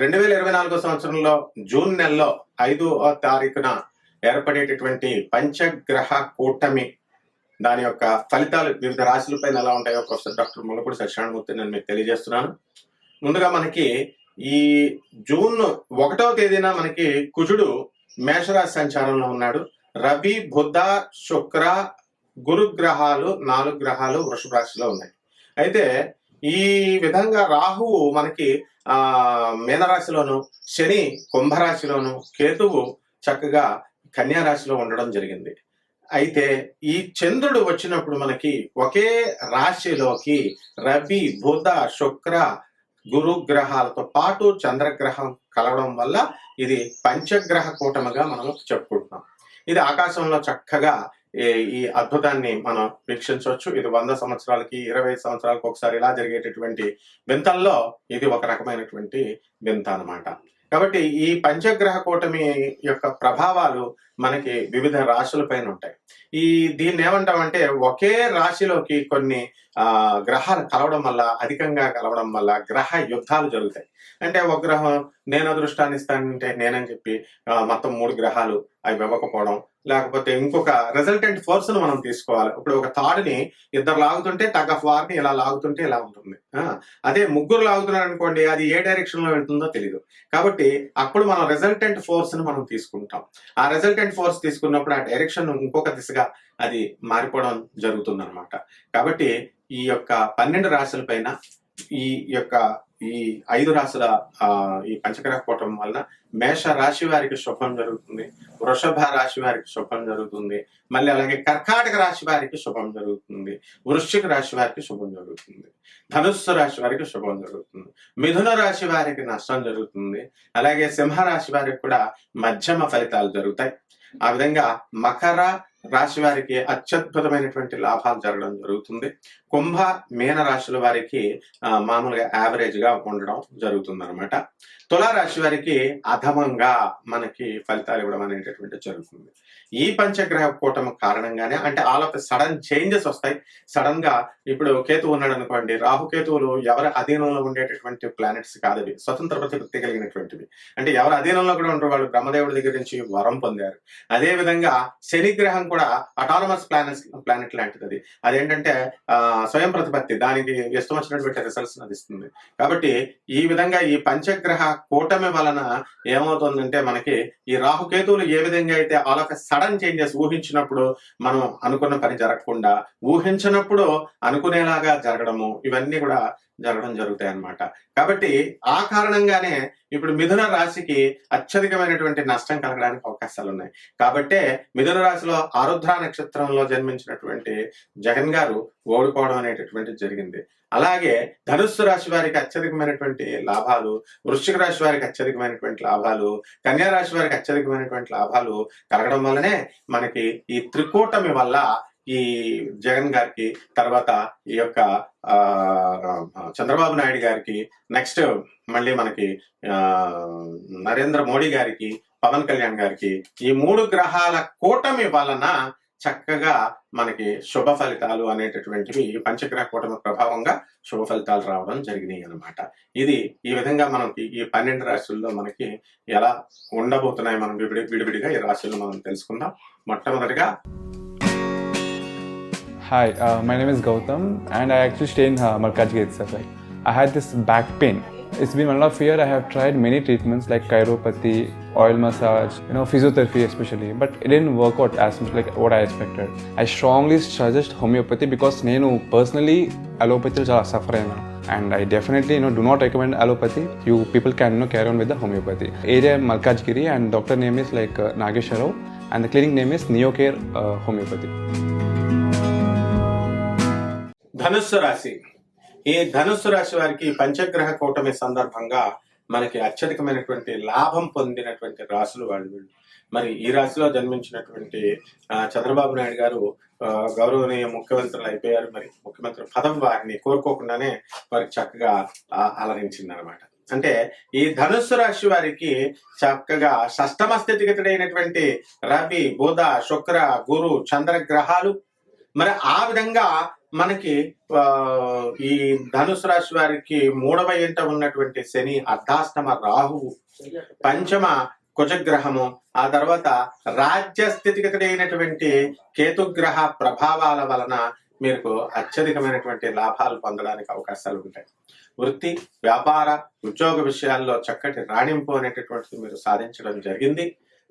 రెండు వేల ఇరవై నాలుగో సంవత్సరంలో జూన్ నెలలో ఐదో తారీఖున ఏర్పడేటటువంటి పంచగ్రహ కూటమి దాని యొక్క ఫలితాలు వివిధ రాశులపైన ఎలా ఉంటాయో ప్రొఫెసర్ డాక్టర్ ములపూడి సత్యనారాయణమూర్తి నేను మీకు తెలియజేస్తున్నాను. ముందుగా మనకి ఈ జూన్ ఒకటవ తేదీన మనకి కుజుడు మేషరాశి సంచారంలో ఉన్నాడు. రవి బుధ శుక్ర గురు గ్రహాలు నాలుగు గ్రహాలు వృషభ రాశిలో ఉన్నాయి. అయితే ఈ విధంగా రాహువు మనకి ఆ మీనరాశిలోను శని కుంభరాశిలోను కేతువు చక్కగా కన్యారాశిలో ఉండడం జరిగింది. అయితే ఈ చంద్రుడు వచ్చినప్పుడు మనకి ఒకే రాశిలోకి రవి బుధ శుక్ర గురు గ్రహాలతో పాటు చంద్రగ్రహం కలవడం వల్ల ఇది పంచగ్రహ కూటమిగా మనం చెప్పుకుంటున్నాం. ఇది ఆకాశంలో చక్కగా ఈ- ఈ అద్భుతాన్ని మనం వీక్షించవచ్చు. ఇది వంద సంవత్సరాలకి ఇరవై సంవత్సరాలకు ఒకసారి ఇలా జరిగేటటువంటి వింతల్లో ఇది ఒక రకమైనటువంటి వింత అనమాట కాబట్టి ఈ పంచగ్రహ కూటమి యొక్క ప్రభావాలు మనకి వివిధ రాశుల పైన ఉంటాయి. ఈ దీన్ని ఏమంటామంటే ఒకే రాశిలోకి కొన్ని గ్రహాలు కలవడం వల్ల అధికంగా కలవడం వల్ల గ్రహ యుద్ధాలు జరుగుతాయి. అంటే ఒక గ్రహం నేను అదృష్టాన్ని ఇస్తానంటే నేనని చెప్పి మొత్తం మూడు గ్రహాలు అవి ఇవ్వకపోవడం లేకపోతే ఇంకొక రిజల్టెంట్ ఫోర్స్ను మనం తీసుకోవాలి. ఇప్పుడు ఒక తాడుని ఇద్దరు లాగుతుంటే టగ్ ఆఫ్ వార్ని ఇలా లాగుతుంటే ఇలా ఉంటుంది. అదే ముగ్గురు లాగుతున్నారు అనుకోండి అది ఏ డైరెక్షన్లో వెళ్తుందో తెలియదు కాబట్టి అప్పుడు మనం రిజల్టెంట్ ఫోర్స్ని మనం తీసుకుంటాం. ఆ రిజల్టెంట్ ఫోర్స్ తీసుకున్నప్పుడు ఆ డైరెక్షన్ ఇంకొక దిశగా అది మారిపోవడం జరుగుతుంది అనమాట కాబట్టి ఈ యొక్క పన్నెండు రాశుల పైన ఈ యొక్క ఈ ఐదు రాశుల ఆ, ఈ పంచగ్రహ కూటమి వలన మేష రాశి వారికి శుభం జరుగుతుంది వృషభ రాశి వారికి శుభం జరుగుతుంది మళ్ళీ అలాగే కర్కాటక రాశి వారికి శుభం జరుగుతుంది వృశ్చిక రాశి వారికి శుభం జరుగుతుంది ధనుస్సు రాశి వారికి శుభం జరుగుతుంది మిథున రాశి వారికి నష్టం జరుగుతుంది అలాగే సింహ రాశి వారికి కూడా మధ్యమ ఫలితాలు జరుగుతాయి. ఆ విధంగా మకర రాశి వారికి అత్యద్భుతమైనటువంటి లాభాలు జరగడం జరుగుతుంది. కుంభ మీన రాశుల వారికి మామూలుగా యావరేజ్గా ఉండడం జరుగుతుంది అనమాట తులారాశి వారికి అధమంగా మనకి ఫలితాలు ఇవ్వడం అనేటటువంటి జరుగుతుంది. ఈ పంచగ్రహ కూటమి కారణంగానే అంటే ఆల్ ఆఫ్ సడన్ చేంజెస్ వస్తాయి. సడన్గా ఇప్పుడు కేతు ఉన్నాడు అనుకోండి రాహుకేతువులు ఎవరి అధీనంలో ఉండేటటువంటి ప్లానెట్స్ కాదవి స్వతంత్ర ప్రతిపత్తి కలిగినటువంటివి. అంటే ఎవరి అధీనంలో కూడా ఉంటారు వాళ్ళు. బ్రహ్మదేవుడి దగ్గర నుంచి వరం పొందారు. అదే విధంగా శనిగ్రహం కూడా అటానమస్ ప్లానెట్స్ ప్లానెట్ లాంటిది అది. అదేంటంటే ఆ, స్వయం ప్రతిపత్తి దానికి ఇష్టం వచ్చినటువంటి రిజల్ట్స్ ఇస్తుంది కాబట్టి ఈ విధంగా ఈ పంచగ్రహ కూటమి వలన ఏమవుతుందంటే మనకి ఈ రాహుకేతువులు ఏ విధంగా అయితే ఆల్ ఆఫ్ సడన్ చేంజెస్ ఊహించినప్పుడు మనం అనుకున్న పని జరగకుండా ఊహించినప్పుడు అనుకునేలాగా జరగడము ఇవన్నీ కూడా జరగడం జరుగుతాయి అన్నమాట కాబట్టి ఆ కారణంగానే ఇప్పుడు మిథున రాశికి అత్యధికమైనటువంటి నష్టం కలగడానికి అవకాశాలు ఉన్నాయి కాబట్టే మిథున రాశిలో ఆరుద్ర నక్షత్రంలో జన్మించినటువంటి జగన్ గారు ఓడిపోవడం అనేటటువంటి జరిగింది. అలాగే ధనుస్సు రాశి వారికి అత్యధికమైనటువంటి లాభాలు వృశ్చిక రాశి వారికి అత్యధికమైనటువంటి లాభాలు కన్యా రాశి వారికి అత్యధికమైనటువంటి లాభాలు కలగడం వల్లనే మనకి ఈ త్రికూటమి వల్ల ఈ జగన్ గారికి తర్వాత ఈ యొక్క చంద్రబాబు నాయుడు గారికి నెక్స్ట్ మళ్ళీ మనకి నరేంద్ర మోడీ గారికి పవన్ కళ్యాణ్ గారికి ఈ మూడు గ్రహాల కూటమి వలన చక్కగా మనకి శుభ ఫలితాలు అనేటటువంటివి ఈ పంచగ్రహ కూటమి ప్రభావంగా శుభ ఫలితాలు రావడం జరిగినాయి అనమాట ఇది ఈ విధంగా మనకి ఈ పన్నెండు రాశుల్లో మనకి ఎలా ఉండబోతున్నాయి మనం విడివిడిగా ఈ రాశులను మనం తెలుసుకుందాం. మొట్టమొదటిగా Hi, uh, my name is Gautam, and I actually stay in uh, Malkajgiri itself. Like, I had this back pain. It's been one of year. I have tried many treatments like chiropathy, oil massage, you know, physiotherapy especially, but it didn't work out as much like what I expected. I strongly suggest homeopathy because నేను personally allopathy చాలా suffer అయినా and I definitely you know do not recommend allopathy. You people can you know carry on with the homeopathy. Area Malkajgiri and doctor name is like uh, Nagesha Rao and the clinic name ధనుస్సు రాశి. ఈ ధనుస్సు రాశి వారికి పంచగ్రహ కూటమి సందర్భంగా మనకి అత్యధికమైనటువంటి లాభం పొందినటువంటి రాసులు వాళ్ళు మరి ఈ రాశిలో జన్మించినటువంటి చంద్రబాబు నాయుడు గారు ఆ, గౌరవనీయ ముఖ్యమంత్రులు అయిపోయారు. మరి ముఖ్యమంత్రి పదం వారిని కోరుకోకుండానే వారికి చక్కగా అలరించింది అనమాట అంటే ఈ ధనుస్సు రాశి వారికి చక్కగా షష్టమ స్థితిగతుడైనటువంటి రవి బుధ శుక్ర గురు చంద్ర గ్రహాలు మరి ఆ విధంగా మనకి ఈ ధనుసు రాశి వారికి మూడవ ఇంట ఉన్నటువంటి శని అర్ధాష్టమ రాహువు పంచమ కుజగ్రహము ఆ తర్వాత రాజ్య స్థితిగతుడైనటువంటి కేతుగ్రహ ప్రభావాల వలన మీకు అత్యధికమైనటువంటి లాభాలు పొందడానికి అవకాశాలు ఉంటాయి. వృత్తి వ్యాపార ఉద్యోగ విషయాల్లో చక్కటి రాణింపు అనేటటువంటిది మీరు సాధించడం జరిగింది.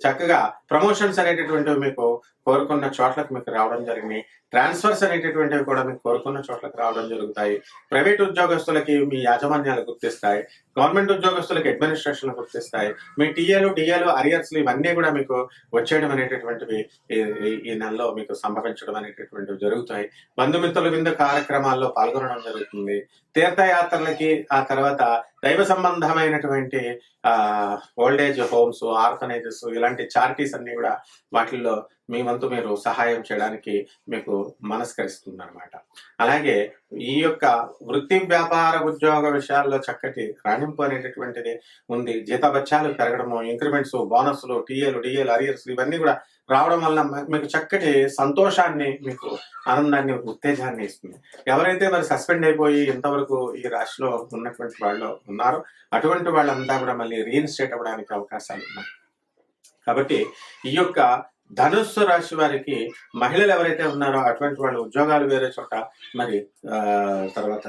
చక్కగా ప్రమోషన్స్ అనేటటువంటివి మీకు కోరుకున్న చోట్లకు మీకు రావడం జరిగింది. ట్రాన్స్ఫర్స్ అనేటటువంటివి కూడా మీకు కోరుకున్న చోట్లకు రావడం జరుగుతాయి. ప్రైవేట్ ఉద్యోగస్తులకి మీ యాజమాన్యాలు గుర్తిస్తాయి. గవర్నమెంట్ ఉద్యోగస్తులకు అడ్మినిస్ట్రేషన్ గుర్తిస్తాయి మీ టీఏలు డిఏలు అరియర్స్లు ఇవన్నీ కూడా మీకు వచ్చేయడం అనేటటువంటివి ఈ- నెలలో మీకు సంభవించడం అనేటటువంటివి జరుగుతాయి. బంధుమిత్రుల విందు కార్యక్రమాల్లో పాల్గొనడం జరుగుతుంది. తీర్థయాత్రలకి ఆ తర్వాత దైవ సంబంధమైనటువంటి ఆ ఓల్డేజ్ హోమ్స్ ఆర్ఫనైజెస్ ఇలాంటి చారిటీస్ అన్ని కూడా వాటిల్లో మీ వంతు మీరు సహాయం చేయడానికి మీకు మనస్కరిస్తుంది అనమాట అలాగే ఈ యొక్క వృత్తి వ్యాపార ఉద్యోగ విషయాల్లో చక్కటి రాణింపు అనేటటువంటిది ఉంది. జీతబత్యాలు పెరగడము ఇంక్రిమెంట్స్ బోనస్లు టీఏలు డిఏలు అరియర్స్ ఇవన్నీ కూడా రావడం వల్ల మీకు చక్కటి సంతోషాన్ని మీకు ఆనందాన్ని ఉత్తేజాన్ని ఇస్తుంది. ఎవరైతే మరి సస్పెండ్ అయిపోయి ఇంతవరకు ఈ రాశిలో ఉన్నటువంటి వాళ్ళు ఉన్నారో అటువంటి వాళ్ళంతా కూడా మళ్ళీ రీఇన్స్టేట్ అవ్వడానికి అవకాశాలు ఉన్నాయి. కాబట్టి ఈ యొక్క ధనుస్సు రాశి వారికి మహిళలు ఎవరైతే ఉన్నారో అటువంటి వాళ్ళు ఉద్యోగాలు వేరే చోట మరి ఆ, తర్వాత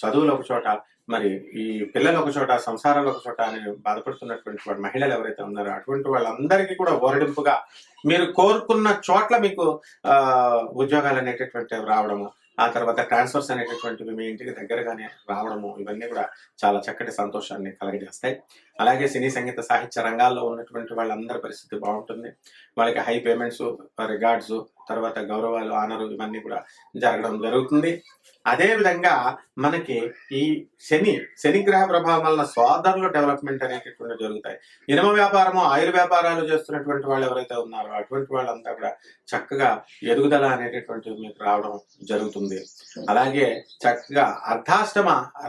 చదువులు ఒక చోట మరి ఈ పిల్లలు ఒక చోట సంసారాలు ఒక చోట అని బాధపడుతున్నటువంటి వాడు మహిళలు ఎవరైతే ఉన్నారో అటువంటి వాళ్ళందరికీ కూడా ఓరడింపుగా మీరు కోరుకున్న చోట్ల మీకు ఆ ఉద్యోగాలు అనేటటువంటివి రావడము ఆ తర్వాత ట్రాన్స్ఫర్స్ అనేటటువంటివి మీ ఇంటికి దగ్గరగానే రావడము ఇవన్నీ కూడా చాలా చక్కటి సంతోషాన్ని కలగజేస్తాయి. అలాగే సినీ సంగీత సాహిత్య రంగాల్లో ఉన్నటువంటి వాళ్ళందరి పరిస్థితి బాగుంటుంది. వాళ్ళకి హై పేమెంట్స్ రిగార్డ్స్ తర్వాత గౌరవాలు ఆనరు ఇవన్నీ కూడా జరగడం జరుగుతుంది. అదే విధంగా మనకి ఈ శని శని గ్రహ ప్రభావం వలన సోదరుల డెవలప్మెంట్ అనేటటువంటి జరుగుతాయి. ఇనుమ వ్యాపారము ఆయుర్ వ్యాపారాలు చేస్తున్నటువంటి వాళ్ళు ఎవరైతే ఉన్నారో అటువంటి వాళ్ళంతా కూడా చక్కగా ఎదుగుదల అనేటటువంటిది మీకు రావడం జరుగుతుంది. అలాగే చక్కగా అర్ధాష్టమ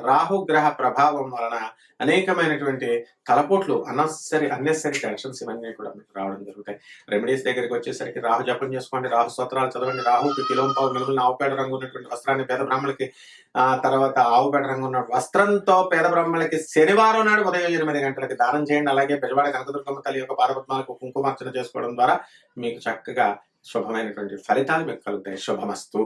రాహు గ్రహ ప్రభావం వలన అనేకమైనటువంటి తలపోట్లు అన్నెసరీ అన్నెసరీ టెన్షన్స్ ఇవన్నీ కూడా మీకు రావడం జరుగుతాయి. రెమెడీస్ దగ్గరికి వచ్చేసరికి రాహు జపం చేసుకోండి రాహు స్తోత్రాలు చదవండి రాహుకి కిలోం పావు మిలుగులను ఆవుపేడ రంగు ఉన్నటువంటి వస్త్రాన్ని పేద బ్రాహ్మణులకి ఆ తర్వాత ఆవుపేడ రంగు ఉన్న వస్త్రంతో పేద బ్రాహ్మణులకి శనివారం నాడు ఉదయం ఎనిమిది గంటలకి దానం చేయండి. అలాగే పెజవాడ కనకదుర్గమ్మ తల్లి యొక్క పాదపద్మాలకు కుంకుమార్చన చేసుకోవడం ద్వారా మీకు చక్కగా శుభమైనటువంటి ఫలితాలు మీకు కలుగుతాయి. శుభమస్తు.